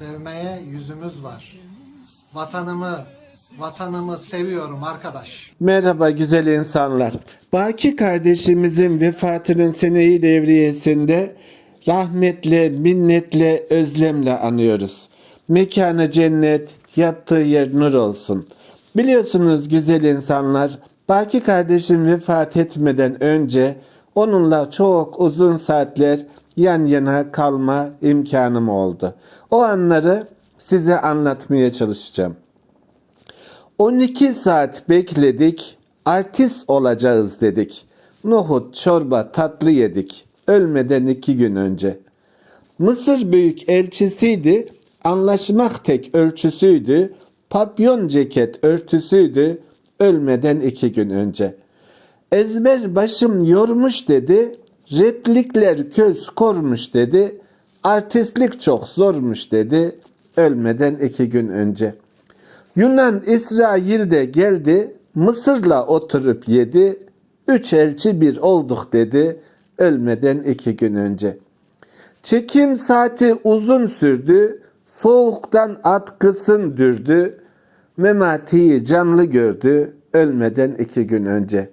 sevmeye yüzümüz var. Vatanımı, vatanımı seviyorum arkadaş. Merhaba güzel insanlar. Baki kardeşimizin vefatının seneyi devriyesinde rahmetle, minnetle, özlemle anıyoruz. Mekanı cennet, yattığı yer nur olsun. Biliyorsunuz güzel insanlar, Baki kardeşim vefat etmeden önce onunla çok uzun saatler yan yana kalma imkanım oldu. O anları size anlatmaya çalışacağım. 12 saat bekledik, artist olacağız dedik. Nohut, çorba, tatlı yedik. Ölmeden iki gün önce. Mısır büyük elçisiydi, anlaşmak tek ölçüsüydü, papyon ceket örtüsüydü, ölmeden iki gün önce. Ezber başım yormuş dedi, replikler köz kormuş dedi, artistlik çok zormuş dedi, ölmeden iki gün önce.'' Yunan İsrail'de geldi, Mısır'la oturup yedi, üç elçi bir olduk dedi, ölmeden iki gün önce. Çekim saati uzun sürdü, soğuktan atkısın dürdü, mematiyi canlı gördü, ölmeden iki gün önce.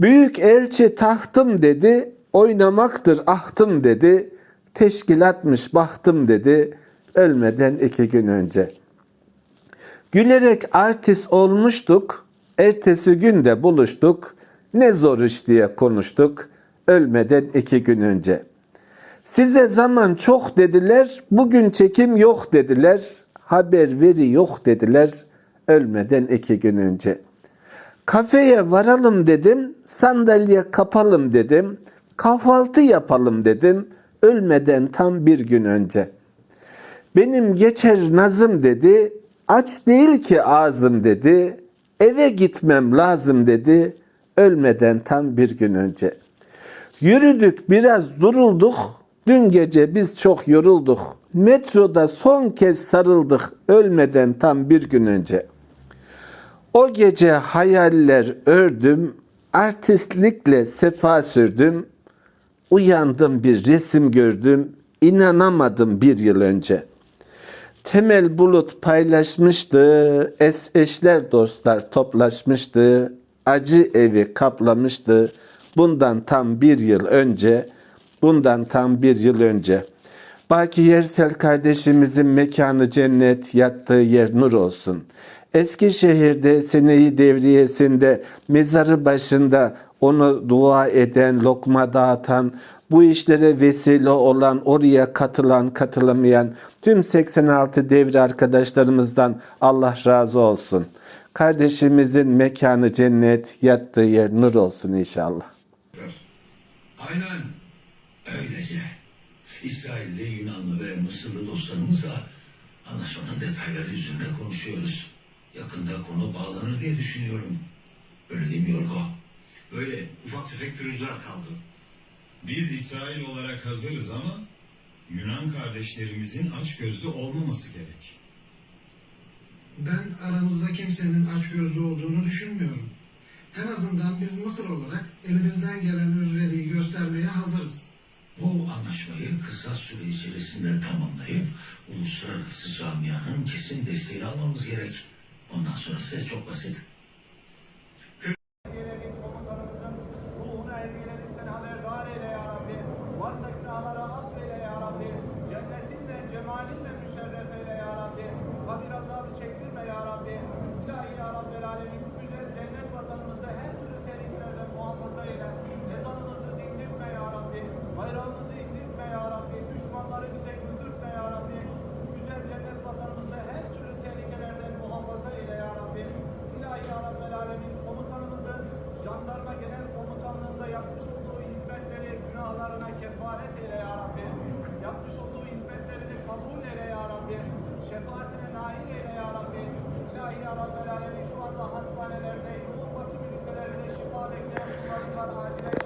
Büyük elçi tahtım dedi, oynamaktır ahtım dedi, teşkilatmış bahtım dedi, ölmeden iki gün önce.'' Gülerek artist olmuştuk. Ertesi günde buluştuk. Ne zor iş diye konuştuk. Ölmeden iki gün önce. Size zaman çok dediler. Bugün çekim yok dediler. Haber veri yok dediler. Ölmeden iki gün önce. Kafeye varalım dedim. Sandalye kapalım dedim. Kahvaltı yapalım dedim. Ölmeden tam bir gün önce. Benim geçer nazım dedi. Aç değil ki ağzım dedi. Eve gitmem lazım dedi. Ölmeden tam bir gün önce. Yürüdük biraz durulduk. Dün gece biz çok yorulduk. Metroda son kez sarıldık ölmeden tam bir gün önce. O gece hayaller ördüm, artistlikle sefa sürdüm. Uyandım bir resim gördüm, inanamadım bir yıl önce.'' Temel bulut paylaşmıştı, es eşler dostlar toplaşmıştı, acı evi kaplamıştı. Bundan tam bir yıl önce, bundan tam bir yıl önce. Baki Yersel kardeşimizin mekanı cennet, yattığı yer nur olsun. Eskişehir'de seneyi devriyesinde mezarı başında onu dua eden, lokma dağıtan, bu işlere vesile olan, oraya katılan, katılamayan tüm 86 devri arkadaşlarımızdan Allah razı olsun. Kardeşimizin mekanı cennet, yattığı yer nur olsun inşallah. Aynen öylece. İsrailli, Yunanlı ve Mısırlı dostlarımızla anlaşmanın detayları üzerine konuşuyoruz. Yakında konu bağlanır diye düşünüyorum. Öyle değil mi Yorgo? Öyle ufak tefek pürüzler kaldı. Biz İsrail olarak hazırız ama Yunan kardeşlerimizin açgözlü olmaması gerek. Ben aramızda kimsenin açgözlü olduğunu düşünmüyorum. En azından biz Mısır olarak elimizden gelen özveriyi göstermeye hazırız. Bu anlaşmayı kısa süre içerisinde tamamlayıp uluslararası camianın kesin desteğini almamız gerek. Ondan sonrası çok basit. Eyledik komutanımızın ruhunu hediyelenip seni haberdar eyle ya Rabbi. Varsa günahlara affeyle ya Rabbi. Cennetinle, cemalinle müşerref eyle ya Rabbi. Kabir azabı çektirme ya Rabbi. İlahi ya Rabbel Alemin bu güzel cennet vatanımızı her türlü tehlikelerden muhafaza eyle. Ezanımızı dindirtme ya Rabbi. Bayrağımızı indirtme ya Rabbi. Düşmanları bize güldürtme ya Rabbi. Bu güzel cennet vatanımızı her türlü tehlikelerden muhafaza eyle ya Rabbi. İlahi ya Rabbel Alemin komutanımızın jandarma genel komutanlığında yapmış olduğu hizmetleri günahlarına kefaret eyle ya Rabbi. Yapmış olduğu hizmetlerini kabul eyle ya Rabbi. Şefaatine nail eyle ya Rabbi. İlahi ya Alemin şu anda hastanelerde, yoğun bakım ünitelerinde şifa bekleyen kulların var. Acilen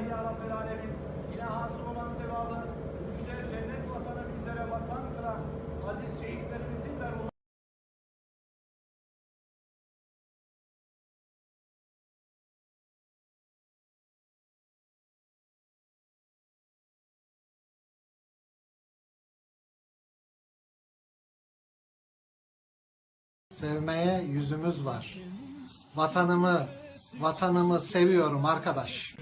ilahi Rabbel Alemin yine hasıl olan sevabı güzel cennet vatanı bizlere vatan kılan aziz şehitlerimizin ve ruhu Sevmeye yüzümüz var. Vatanımı, vatanımı seviyorum arkadaş.